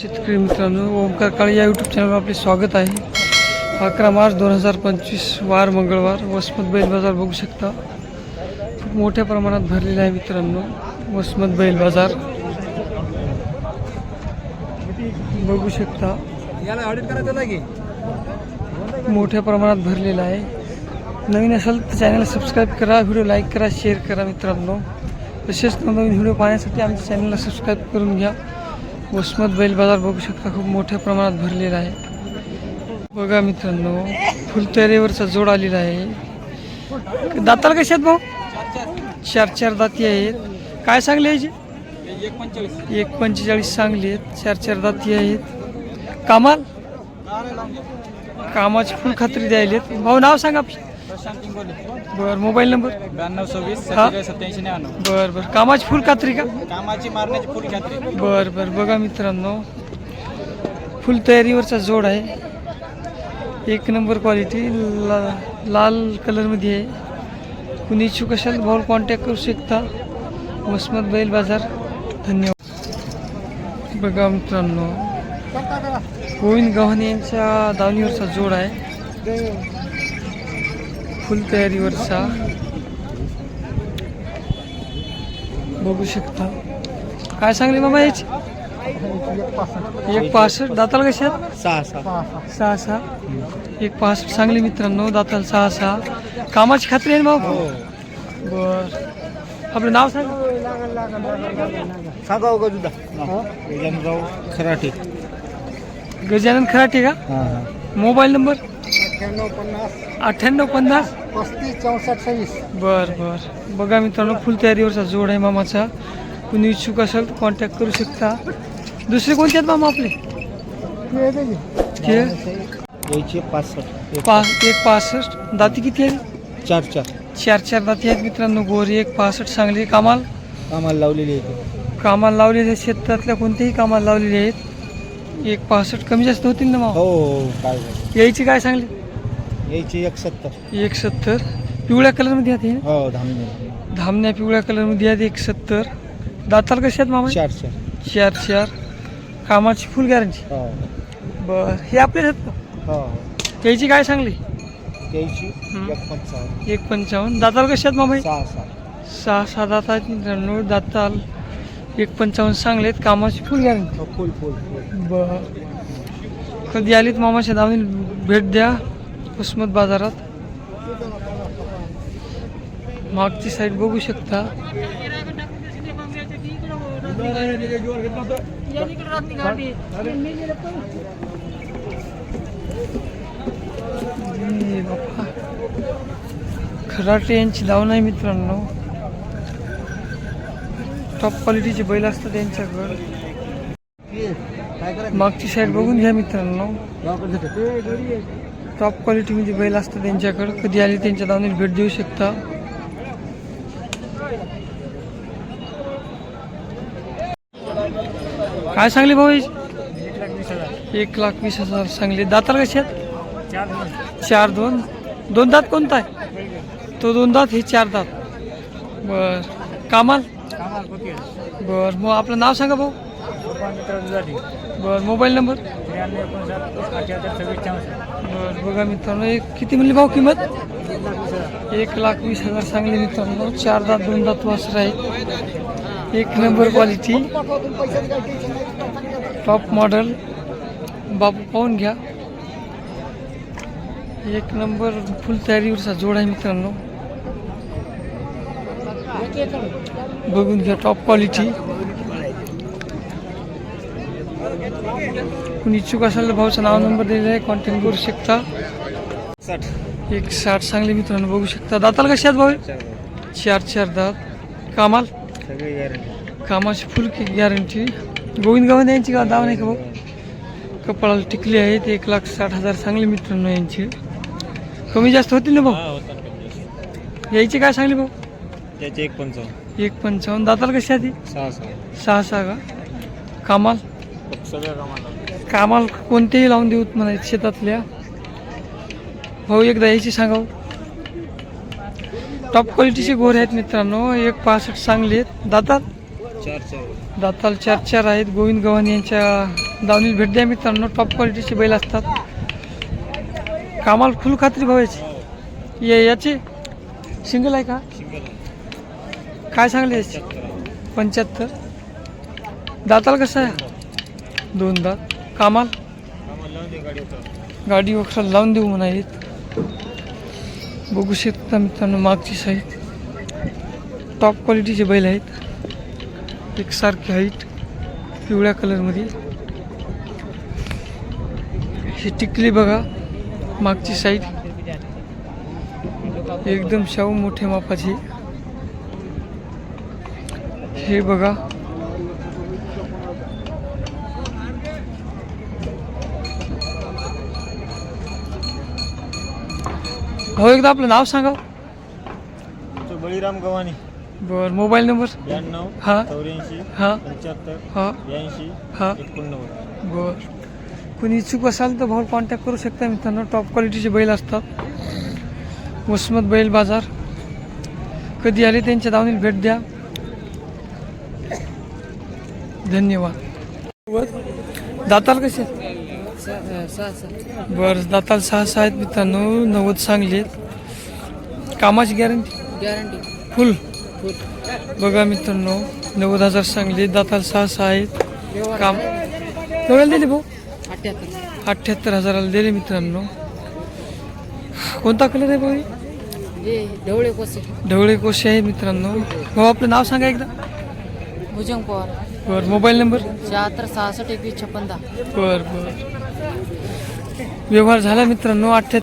शेतकरी मित्रांनो ओमकार काळे या यूट्यूब चॅनलवर आपले स्वागत आहे. अकरा मार्च दोन हजार पंचवीस वार मंगळवार वसमत बैल बाजार बघू शकता. खूप मोठ्या प्रमाणात भरलेला आहे मित्रांनो वसमत बैल बाजार. बघू शकता. याला ऑडिट करायचं मोठ्या प्रमाणात भरलेला आहे. नवीन असेल तर चॅनल सबस्क्राईब करा व्हिडिओ लाईक करा शेअर करा मित्रांनो. तसेच नवनवीन व्हिडिओ पाहण्यासाठी आमच्या चॅनलला सबस्क्राईब करून घ्या. वसमत बैल बाजार बघू शकता खूप मोठ्या प्रमाणात भरलेला आहे. बघा मित्रांनो फुल जोड आलेला आहे. दाताला कसे आहेत भाऊ? चार चार दाती आहेत. काय सांगले याचे एक पंचेचाळीस सांगली आहेत. चार चार दाती आहेत. कामाल? कामाची फुल खात्री द्यायलेत भाऊ नाव सांगा आपलं. प्रशांत इंगोले. बर मोबाईल नंबर? ब्याण्णव सव्वीस सत्याऐंशी बर बर. कामाची फुल खात्री का? कामाची मारण्याची फुल खात्री. बर बर. बघा मित्रांनो फुल तयारीवरचा जोड आहे. एक नंबर क्वालिटी ला लाल कलरमध्ये आहे. कुणी इच्छुक असेल भाऊ कॉन्टॅक्ट करू शकता. वसमत बैल बाजार. धन्यवाद. बघा मित्रांनो गोविंद गव्हाणे यांच्या दावणीवरचा जोड आहे. फुल तयारीवरचा. बघू शकता. काय सांगले मामा याची? एक पासष्ट. दाताला कशी आहेत? सहा सहा. सहा सहा. एक पासष्ट. सांगली मित्रांनो दाताला सहा सहा. कामाची खात्री आहे ना भाऊ बर. आपलं नाव सांग. सांगाव गजानराव खराटे. गजानन खराटे का? Mobile number? अठ्ठ्याण्णव पन्नास. अठ्ठ्याण्णव पन्नास. पस्तीस चौसष्ट सव्वीस. बर बर. बघा मित्रांनो फुल तयारीवरचा जोड आहे मामाचा. कुणी इच्छुक असेल तर कॉन्टॅक्ट करू शकता. दुसरे कोणते आहेत मामा आपले? ते यायचे पासष्ट. पा एक पासष्ट. दाती किती आहे चार चार. चार चार दाती आहेत मित्रांनो. गोरी एक पासष्ट. सांगली कामाल? आम्हाला लावलेली आहे. कामाला लावलेले आहेत. शेतातल्या कोणत्याही कामाला लावलेले आहेत. एक पासष्ट. कमी जास्त होतील ना मामा? हो काय यायची काय सांगली? यायचे एक सत्तर. एक सत्तर. पिवळ्या कलरमध्ये आहेत हे. हो धामणे. धामण्या पिवळ्या कलरमध्ये आहेत एक सत्तर. दाताल कसे आहेत मामा? चार चार. चार चार. कामाची फुल गॅरंटी हो. बर. हे आपले आहेत का? हो. यायची काय सांगली? यायची हम्म. एक पंचावन्न एक पंचावन्न. दाताल कसे आहेत मामा हे? सहा सहा. सहा सहा दात आहेत मित्रांनो. दाताल एक पंचावन्न चांगले आहेत. कामाची फुल गॅरंटी हो फुल फुल फुल बर. कधी आलीत मामाच्या दावणी भेट द्या. उस्मत बाजारात. मागची साईड बघू शकता. बाप्पा. खराटे यांची दावण आहे मित्रांनो. टॉप क्वालिटीचे बैल असतात त्यांच्याकडे. मागची साईड बघून घ्या मित्रांनो. टॉप क्वालिटीमध्ये बैल असतात त्यांच्याकडे. कधी आले त्यांच्या दावणीला भेट देऊ शकता. काय सांगले भाऊ? एक लाख वीस हजार सांगले. दाताला कसे आहेत? चार दोन. दोन दात कोणता आहे? तो दोन दात हे चार दात. बर. कामाल? बर. मग आपलं नाव सांगा भाऊ. बर. Mobile number? बघा मित्रांनो एक किती म्हणली भाऊ किंमत? एक लाख वीस हजार सांगले मित्रांनो. चार दात दोन दात वासर आहे एक नंबर क्वालिटी टॉप मॉडेल बापू पाहून घ्या. एक नंबर फुल तयारीवरचा जोड आहे मित्रांनो. बघून घ्या टॉप क्वालिटी कुणी इच्छुक असेल तर भाऊचा नाव नंबर दिलेला आहे. कॉन्टॅक्ट करू शकता. साठ. एक साठ चांगले मित्रांनो बघू शकता. दाताला कशी आहेत भाऊ? चार चार दात. कामाल? कामाची फुल गॅरंटी गोविंद गावात यांची का दावा नाही का भाऊ? कपाळाला टिकली आहेत. एक लाख साठ हजार चांगले मित्रांनो यांची. कमी जास्त होतील ना भाऊ? यायची काय सांगली भाऊ? त्याचे एक पंचावन्न. एक पंचावन्न. दाताला कशी आधी सहा सहा. सहा सहा का? कामाल? सगळ्या कामाला. कामाल कोणतेही लावून देऊत म्हणायचे शेतातल्या. भाऊ एकदा यायची सांगाव. टॉप क्वालिटीचे गोरे आहेत मित्रांनो. एक पासष्ट चांगले आहेत. चार दाताल चार चार आहेत. गोविंद गव्हाण यांच्या दावणीला भेट द्या मित्रांनो. टॉप क्वालिटीचे बैल असतात. कामाला फुल खात्री भावायची. ये याची? सिंगल आहे का? काय सांगले याची? पंच्याहत्तर. दाताल कसं आहे? दोन दात. कामाल? गाडी वखरा लावून देऊ म्हणालीत बघू शकता मित्रांनो मागची साईड टॉप क्वालिटीचे बैल आहेत. एकसारखे हाईट पिवळ्या कलरमध्ये ही टिकली बघा मागची साईड एकदम शाहू मोठ्या मापाची. हे बघा हो एकदा आपलं नाव सांगा. तुमचं बळीराम गव्हाणी. बरं मोबाईल नंबर? ब्याण्णव हा. चौऱ्याऐंशी हा. पंच्याहत्तर हा. ब्याऐंशी हा. एकोणनव्वद. बर. कोणी इच्छुक असाल तर भाऊ कॉन्टॅक्ट करू शकता मित्रांनो. टॉप क्वालिटीचे बैल असतात. वसमत बैल बाजार. कधी आले त्यांच्या दावणीला भेट द्या. धन्यवाद. दाताल कसे बरं दाताल सहा सहा आहेत मित्रांनो नव्वद चांगले आहेत. कामाची गॅरंटी? गॅरंटी. फुल? बघा मित्रांनो नव्वद हजार चांगले दाताल सहा सहा आहेत. काम केवढ्याला दिले भाऊ? अठ्ठ्याहत्तर अठ्ठ्याहत्तर हजाराला दिले मित्रांनो. कोणता कलर आहे भाऊ हे? हे ढवळे कोसे. ढवळे कोशे आहे मित्रांनो. भाऊ आपलं नाव सांगा एकदा. भुजंग पवार. बरं मोबाईल नंबर? शहात्तर सहासष्ट एकवीस छप्पन दहा. बरं बरं. व्यवहार झाला मित्रांनो अठ्ठ्या